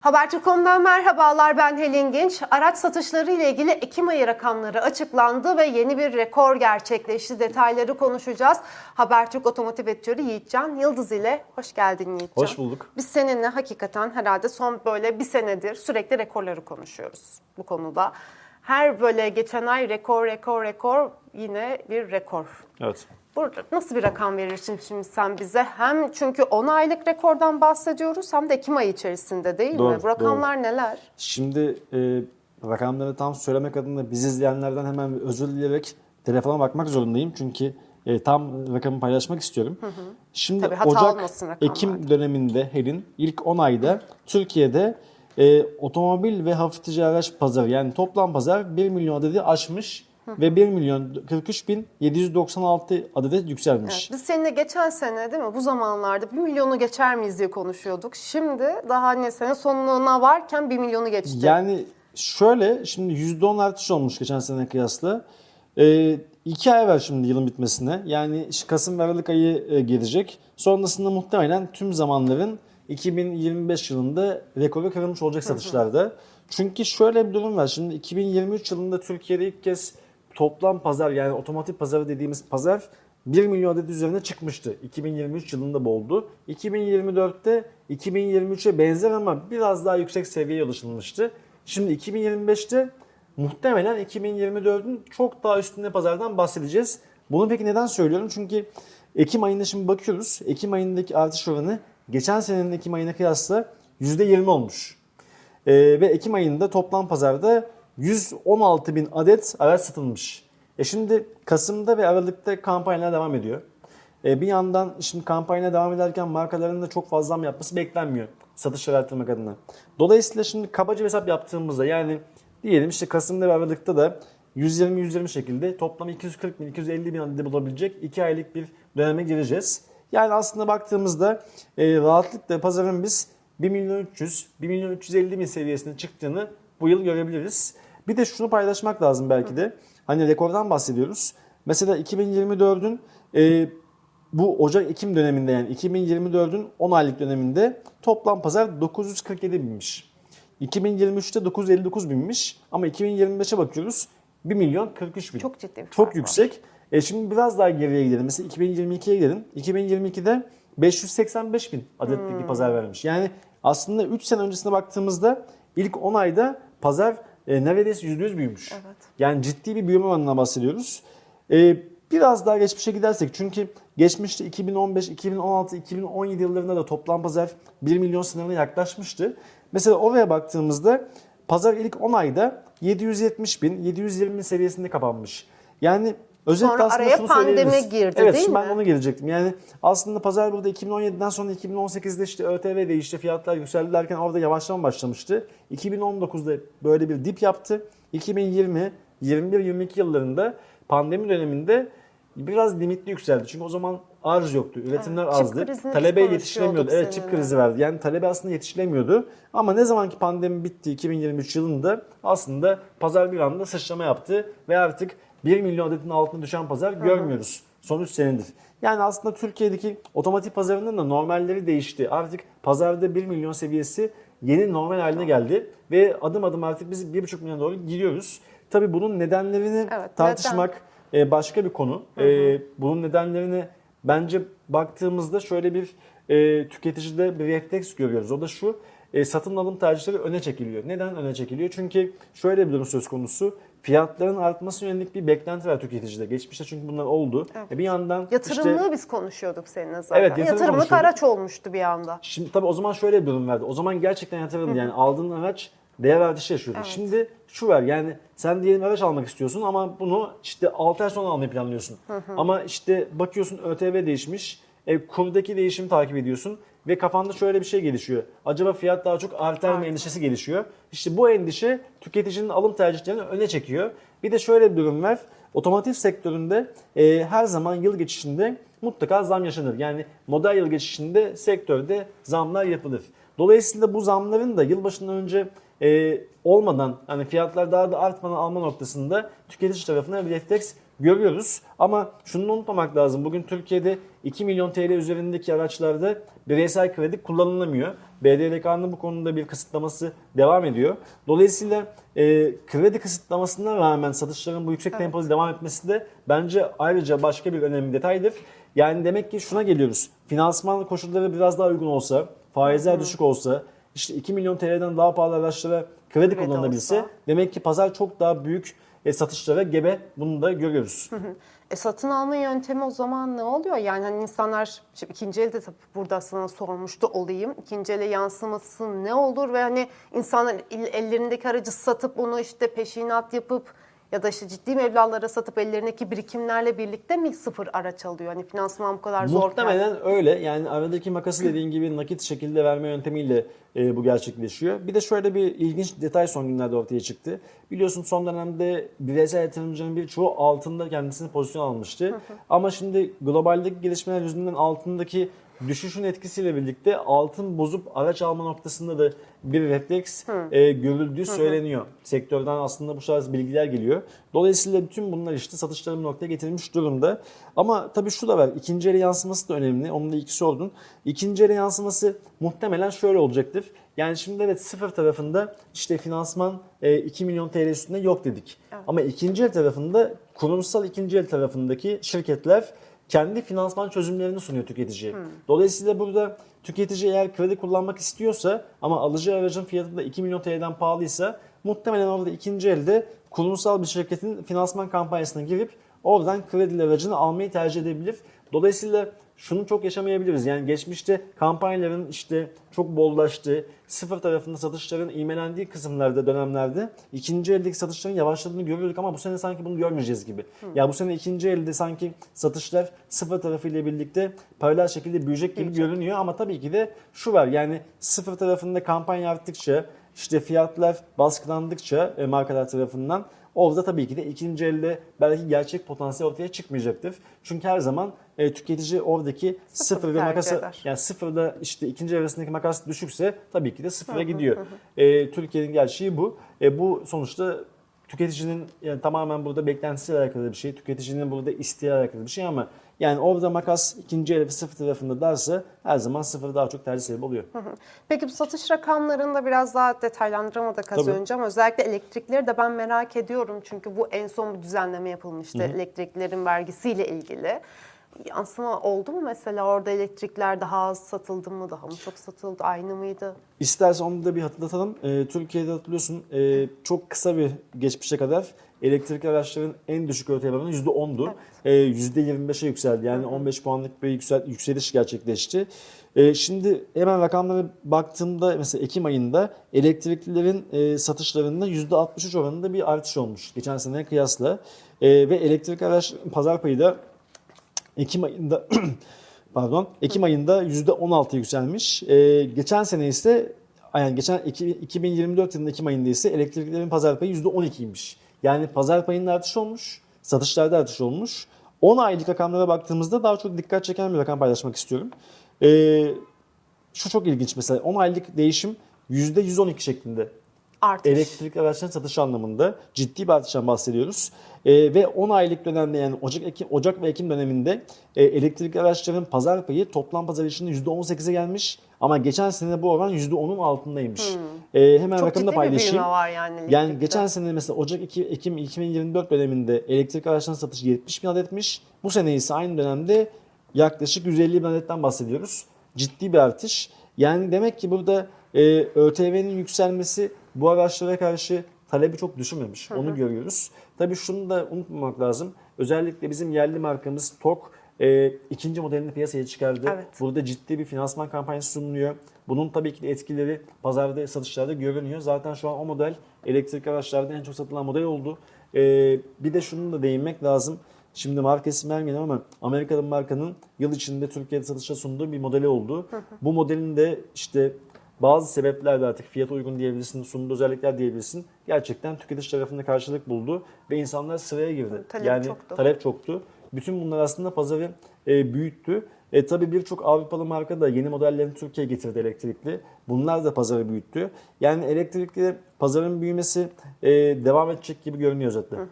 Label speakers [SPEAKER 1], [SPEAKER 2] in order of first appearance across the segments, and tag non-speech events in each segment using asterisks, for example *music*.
[SPEAKER 1] Habertürk.com'dan merhabalar ben Helin Genç. Araç satışları ile ilgili Ekim ayı rakamları açıklandı ve yeni bir rekor gerçekleşti. Detayları konuşacağız. Habertürk Otomotiv Editörü Yiğitcan Yıldız ile hoş geldin Yiğitcan.
[SPEAKER 2] Hoş bulduk.
[SPEAKER 1] Biz seninle hakikaten herhalde son böyle bir senedir sürekli rekorları konuşuyoruz bu konuda. Her böyle geçen ay rekor rekor rekor yine bir rekor.
[SPEAKER 2] Evet.
[SPEAKER 1] Burada nasıl bir rakam verirsin şimdi sen bize? Hem çünkü 10 aylık rekordan bahsediyoruz hem de Ekim ayı içerisinde değil mi?
[SPEAKER 2] Doğru,
[SPEAKER 1] Bu rakamlar neler?
[SPEAKER 2] Şimdi e, rakamları tam söylemek adına biz izleyenlerden hemen özür dileyerek telefona bakmak zorundayım. Çünkü e, tam rakamı paylaşmak istiyorum. Şimdi
[SPEAKER 1] Tabii
[SPEAKER 2] Ocak. Ekim döneminde HEL'in ilk 10 ayda Türkiye'de e, otomobil ve hafif ticari araç pazarı yani toplam pazar 1 milyon adedi aşmış ve 1 milyon 43 bin 796 adede yükselmiş.
[SPEAKER 1] Biz seninle geçen sene değil mi bu zamanlarda 1 milyonu geçer miyiz diye konuşuyorduk. Şimdi daha ne sene sonuna varken 1 milyonu geçti.
[SPEAKER 2] Yani şöyle şimdi %10 artış olmuş geçen sene kıyasla. Ee, iki ay var şimdi yılın bitmesine. Yani Kasım ve Aralık ayı e, gelecek. Sonrasında muhtemelen tüm zamanların 2025 yılında rekoru kırılmış olacak satışlarda. Çünkü şöyle bir durum var. Şimdi 2023 yılında Türkiye'de ilk kez toplam pazar yani otomotiv pazarı dediğimiz pazar 1 milyon adet üzerine çıkmıştı. 2023 yılında bu oldu. 2024'te 2023'e benzer ama biraz daha yüksek seviyeye ulaşılmıştı. Şimdi 2025'te muhtemelen 2024'ün çok daha üstünde pazardan bahsedeceğiz. Bunu peki neden söylüyorum? Çünkü Ekim ayında şimdi bakıyoruz. Ekim ayındaki artış oranı geçen senenin Ekim ayına kıyasla %20 olmuş. Ee, ve Ekim ayında toplam pazarda 116 bin adet araç satılmış. E şimdi Kasım'da ve Aralık'ta kampanyalar devam ediyor. E bir yandan şimdi kampanya devam ederken markaların da çok fazla zam yapması beklenmiyor satışları arttırmak adına. Dolayısıyla şimdi kabaca hesap yaptığımızda yani diyelim işte Kasım'da ve Aralık'ta da 120-120 şekilde toplam 240 bin 250 bin adedi bulabilecek 2 aylık bir döneme gireceğiz. Yani aslında baktığımızda e, rahatlıkla pazarın biz 1 milyon 300, 1 milyon 350 bin seviyesine çıktığını bu yıl görebiliriz. Bir de şunu paylaşmak lazım belki de. Hani rekordan bahsediyoruz. Mesela 2024'ün e, bu Ocak-Ekim döneminde yani 2024'ün 10 aylık döneminde toplam pazar 947 binmiş. 2023'te 959 binmiş ama 2025'e bakıyoruz 1 milyon 43 bin.
[SPEAKER 1] Çok ciddi bir fark
[SPEAKER 2] Çok
[SPEAKER 1] var.
[SPEAKER 2] yüksek. E şimdi biraz daha geriye gidelim. Mesela 2022'ye gidelim. 2022'de 585 bin adetlik
[SPEAKER 1] Hmm.
[SPEAKER 2] bir pazar vermiş. Yani aslında 3 sene öncesine baktığımızda ilk 10 ayda pazar e, neredeyse %100 büyümüş.
[SPEAKER 1] Evet.
[SPEAKER 2] Yani ciddi bir büyüme oranından bahsediyoruz. E, biraz daha geçmişe gidersek çünkü geçmişte 2015, 2016, 2017 yıllarında da toplam pazar 1 milyon sınırına yaklaşmıştı. Mesela oraya baktığımızda pazar ilk 10 ayda 770 bin, 720 bin seviyesinde kapanmış. Yani özetle
[SPEAKER 1] Sonra araya pandemi girdi,
[SPEAKER 2] evet,
[SPEAKER 1] değil
[SPEAKER 2] şimdi
[SPEAKER 1] mi?
[SPEAKER 2] ben ona gelecektim. Yani aslında pazar burada 2017'den sonra 2018'de işte ÖTV değişti, fiyatlar yükseldi derken orada yavaşlama başlamıştı. 2019'da böyle bir dip yaptı. 2020, 21, 22 yıllarında pandemi döneminde biraz limitli yükseldi. Çünkü o zaman arz yoktu, üretimler
[SPEAKER 1] Evet,
[SPEAKER 2] azdı. Talebe
[SPEAKER 1] konuşuyorduk
[SPEAKER 2] Evet çip krizi vardı. Yani talebe aslında yetiştiremiyordu. Ama ne zamanki pandemi bitti 2023 yılında aslında pazar bir anda sıçrama yaptı ve artık 1 milyon adetin altına düşen pazar görmüyoruz. Son 3 senedir. Yani aslında Türkiye'deki otomotiv pazarının da normalleri değişti. Artık pazarda 1 milyon seviyesi yeni normal haline geldi ve adım adım artık biz 1,5 milyon doğru gidiyoruz. Tabii bunun nedenlerini
[SPEAKER 1] Evet,
[SPEAKER 2] tartışmak e, başka bir konu. E, bunun nedenlerini bence baktığımızda şöyle bir e, tüketicide bir refleks görüyoruz. O da şu e, satın alım tercihleri öne çekiliyor. Neden öne çekiliyor? Çünkü şöyle bir durum söz konusu. Fiyatların artması yönelik bir beklenti var tüketicide. Geçmişte çünkü bunlar oldu.
[SPEAKER 1] Evet.
[SPEAKER 2] E, bir yandan
[SPEAKER 1] Yatırımlığı
[SPEAKER 2] işte
[SPEAKER 1] biz konuşuyorduk seninle zaten.
[SPEAKER 2] Evet, yatırım
[SPEAKER 1] Yatırımlık araç olmuştu bir anda.
[SPEAKER 2] Şimdi tabii o zaman şöyle bir durum vardı. O zaman gerçekten yatırımdı. Yani aldığın araç değer artışı yaşıyordu.
[SPEAKER 1] Evet.
[SPEAKER 2] Şimdi şu var yani sen diyelim araç almak istiyorsun ama bunu işte 6 ay sonra almayı planlıyorsun. Ama işte bakıyorsun ÖTV değişmiş. E, kurdaki değişimi takip ediyorsun ve kafanda şöyle bir şey gelişiyor. Acaba fiyat daha çok artar mı endişesi gelişiyor. İşte bu endişe tüketicinin alım tercihlerini öne çekiyor. Bir de şöyle bir durum var. Otomotiv sektöründe e, her zaman yıl geçişinde mutlaka zam yaşanır. Yani model yıl geçişinde sektörde zamlar yapılır. Dolayısıyla bu zamların da yılbaşından önce e, olmadan hani fiyatlar daha da artmadan alma noktasında tüketici tarafına bir refleks görüyoruz. Ama şunu unutmamak lazım. Bugün Türkiye'de 2 milyon TL üzerindeki araçlarda bireysel kredi kullanılamıyor. BDDK'nın bu konuda bir kısıtlaması devam ediyor. Dolayısıyla e, kredi kısıtlamasına rağmen satışların bu yüksek tempoda devam etmesi de bence ayrıca başka bir önemli detaydır. Yani demek ki şuna geliyoruz. Finansman koşulları biraz daha uygun olsa, faizler düşük olsa, işte 2 milyon TL'den daha pahalı araçlara kredi,
[SPEAKER 1] Kredi
[SPEAKER 2] kullanılabilse
[SPEAKER 1] olsa.
[SPEAKER 2] demek ki pazar çok daha büyük e, satışlara gebe. Bunu da görüyoruz.
[SPEAKER 1] E satın alma yöntemi o zaman ne oluyor? Yani hani insanlar şimdi ikinci elde tabii burada sana sormuş da olayım. İkinci ele yansıması ne olur ve hani insanlar el- ellerindeki aracı satıp onu işte peşinat yapıp ya da işte ciddi meblağlara satıp ellerindeki birikimlerle birlikte mi sıfır araç alıyor? Hani finansman bu kadar zor.
[SPEAKER 2] Muhtemelen öyle. Yani aradaki makası dediğin gibi nakit şekilde verme yöntemiyle e, bu gerçekleşiyor. Bir de şöyle bir ilginç detay son günlerde ortaya çıktı. Biliyorsun son dönemde bireysel yatırımcının birçoğu altında kendisini pozisyon almıştı. Ama şimdi globaldeki gelişmeler yüzünden altındaki düşüşün etkisiyle birlikte altın bozup araç alma noktasında da bir refleks e, görüldüğü söyleniyor. Sektörden aslında bu tarz bilgiler geliyor. Dolayısıyla bütün bunlar işte satışları bir noktaya getirmiş durumda. Ama tabii şu da var. İkinci ele yansıması da önemli. Onun da ikisi oldun. İkinci ele yansıması muhtemelen şöyle olacaktır. Yani şimdi evet sıfır tarafında işte finansman e, 2 milyon TL üstünde yok dedik. Ama ikinci el tarafında kurumsal ikinci el tarafındaki şirketler kendi finansman çözümlerini sunuyor tüketiciye. Dolayısıyla burada tüketici eğer kredi kullanmak istiyorsa ama alıcı aracın fiyatı da 2 milyon TL'den pahalıysa muhtemelen orada ikinci elde kurumsal bir şirketin finansman kampanyasına girip oradan kredi aracını almayı tercih edebilir. Dolayısıyla şunu çok yaşamayabiliriz. Yani geçmişte kampanyaların işte çok bollaştığı, sıfır tarafında satışların imelendiği kısımlarda, dönemlerde ikinci eldeki satışların yavaşladığını görüyorduk ama bu sene sanki bunu görmeyeceğiz gibi. Ya bu sene ikinci elde sanki satışlar sıfır tarafıyla birlikte paralel şekilde büyüyecek gibi görünüyor ama tabii ki de şu var yani sıfır tarafında kampanya arttıkça işte fiyatlar baskılandıkça e, markalar tarafından orada tabii ki de ikinci elde belki gerçek potansiyel ortaya çıkmayacaktır. Çünkü her zaman e, tüketici oradaki sıfır ve
[SPEAKER 1] tercih
[SPEAKER 2] makası
[SPEAKER 1] eder.
[SPEAKER 2] yani sıfırda işte ikinci arasındaki makas düşükse tabii ki de sıfıra gidiyor. E, Türkiye'nin gerçeği bu. E, bu sonuçta tüketicinin yani tamamen burada beklentisiyle alakalı bir şey. Tüketicinin burada isteğiyle alakalı bir şey ama yani orada makas ikinci el ve sıfır tarafında darsa her zaman sıfır daha çok tercih sebebi oluyor.
[SPEAKER 1] Peki bu satış rakamlarını da biraz daha detaylandıramadık az
[SPEAKER 2] Tabii.
[SPEAKER 1] önce ama özellikle elektrikleri de ben merak ediyorum. Çünkü bu en son bir düzenleme yapılmıştı elektriklerin vergisiyle ilgili. Yansıma oldu mu mesela orada elektrikler daha az satıldı mı, daha mı çok satıldı, aynı mıydı?
[SPEAKER 2] İstersen onu da bir hatırlatalım. Ee, Türkiye'de hatırlıyorsun e, çok kısa bir geçmişe kadar elektrikli araçların en düşük ÖTV oranı %10'du. Ee, %25'e yükseldi. Yani 15 puanlık bir yüksel, yükseliş gerçekleşti. Ee, şimdi hemen rakamlara baktığımda mesela Ekim ayında elektriklilerin e, satışlarında %63 oranında bir artış olmuş geçen seneye kıyasla. Ee, ve elektrikli araç pazar payı da Ekim ayında *clears throat* pardon Ekim ayında %16 yükselmiş. Ee, geçen sene ise yani geçen iki- 2024 yılının Ekim ayında ise elektriklerin pazar payı %12'ymiş. Yani pazar payının artışı olmuş, satışlarda artış olmuş. 10 aylık rakamlara baktığımızda daha çok dikkat çeken bir rakam paylaşmak istiyorum. Ee, şu çok ilginç mesela 10 aylık değişim %112 şeklinde
[SPEAKER 1] Artış.
[SPEAKER 2] elektrikli araçların satışı anlamında ciddi bir artıştan bahsediyoruz. Ee, ve 10 aylık dönemde yani Ocak, Ekim, Ocak ve Ekim döneminde e, elektrikli araçların pazar payı toplam pazar içinde %18'e gelmiş. Ama geçen sene bu oran %10'un altındaymış. Ee, hemen
[SPEAKER 1] Çok
[SPEAKER 2] da paylaşayım.
[SPEAKER 1] büyüme var yani.
[SPEAKER 2] Yani
[SPEAKER 1] elektrikte.
[SPEAKER 2] geçen sene mesela Ocak 2, Ekim 2024 döneminde elektrik araçlarının satışı 70 bin adetmiş. Bu sene ise aynı dönemde yaklaşık 150 bin adetten bahsediyoruz. Ciddi bir artış. Yani demek ki burada e, ÖTV'nin yükselmesi bu araçlara karşı talebi çok düşürmemiş. Onu görüyoruz. Tabii şunu da unutmamak lazım. Özellikle bizim yerli markamız TOK e, ikinci modelini piyasaya çıkardı.
[SPEAKER 1] Evet.
[SPEAKER 2] Burada ciddi bir finansman kampanyası sunuluyor. Bunun tabii ki de etkileri pazarda, satışlarda görünüyor. Zaten şu an o model elektrik araçlarda en çok satılan model oldu. Ee, bir de şunu da değinmek lazım. Şimdi marka isim vermeyelim ama Amerika'nın markanın yıl içinde Türkiye'de satışa sunduğu bir modeli oldu. Bu modelin de işte bazı sebeplerle artık fiyat uygun diyebilirsin, sunduğu özellikler diyebilirsin. Gerçekten tüketici tarafında karşılık buldu ve insanlar sıraya girdi.
[SPEAKER 1] Talep
[SPEAKER 2] yani
[SPEAKER 1] çoktu.
[SPEAKER 2] talep çoktu. Bütün bunlar aslında pazarı e, büyüttü. E, tabii birçok Avrupalı marka da yeni modellerini Türkiye'ye getirdi elektrikli. Bunlar da pazarı büyüttü. Yani elektrikli pazarın büyümesi e, devam edecek gibi görünüyor zaten.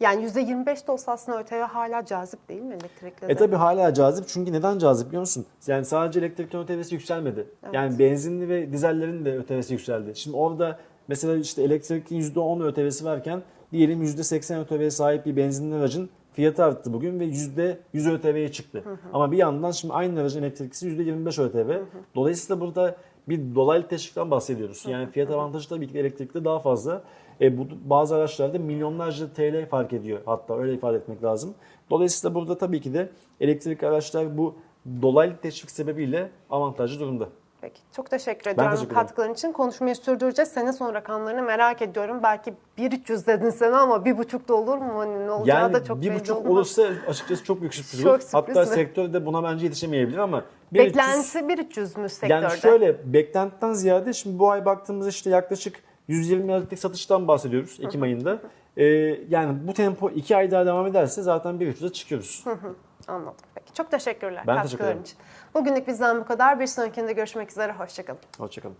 [SPEAKER 1] Yani %25 de olsa aslında ÖTV hala cazip değil mi elektrikli?
[SPEAKER 2] E tabi hala cazip çünkü neden cazip biliyor musun? Yani sadece elektrikli ÖTV'si yükselmedi. Yani benzinli ve dizellerin de ÖTV'si yükseldi. Şimdi orada mesela işte elektrikli %10 ÖTV'si varken diyelim %80 ÖTV'ye sahip bir benzinli aracın fiyatı arttı bugün ve %100 ÖTV'ye çıktı. Ama bir yandan şimdi aynı aracın elektriklisi %25 ÖTV. Dolayısıyla burada bir dolaylı teşvikten bahsediyoruz. Yani fiyat avantajı tabii ki elektrikte daha fazla. E, bu bazı araçlarda milyonlarca TL fark ediyor hatta öyle ifade etmek lazım. Dolayısıyla burada tabii ki de elektrikli araçlar bu dolaylı teşvik sebebiyle avantajlı durumda.
[SPEAKER 1] Peki çok teşekkür ediyorum
[SPEAKER 2] teşekkür ederim.
[SPEAKER 1] katkıların için. Konuşmayı sürdüreceğiz. Sene son rakamlarını merak ediyorum. Belki 1.300 dedin sen ama 1.5 da olur mu? Hani ne olacağı
[SPEAKER 2] Yani
[SPEAKER 1] da çok
[SPEAKER 2] bir
[SPEAKER 1] belli
[SPEAKER 2] buçuk
[SPEAKER 1] olmaz.
[SPEAKER 2] olursa açıkçası çok büyük sürpriz olur. Hatta
[SPEAKER 1] mi?
[SPEAKER 2] sektör de buna bence yetişemeyebilir ama bir 300
[SPEAKER 1] Beklenti 1.300 mü sektörde?
[SPEAKER 2] Yani şöyle beklentiden ziyade şimdi bu ay baktığımızda işte yaklaşık 120 liralık satıştan bahsediyoruz Ekim ayında. Ee, yani bu tempo 2 ay daha devam ederse zaten 1.300'e çıkıyoruz.
[SPEAKER 1] Anladım. Peki çok teşekkürler
[SPEAKER 2] Ben teşekkür ederim.
[SPEAKER 1] için. Bugünlük bizden bu kadar. Bir sonrakinde görüşmek üzere. Hoşçakalın.
[SPEAKER 2] Hoşçakalın.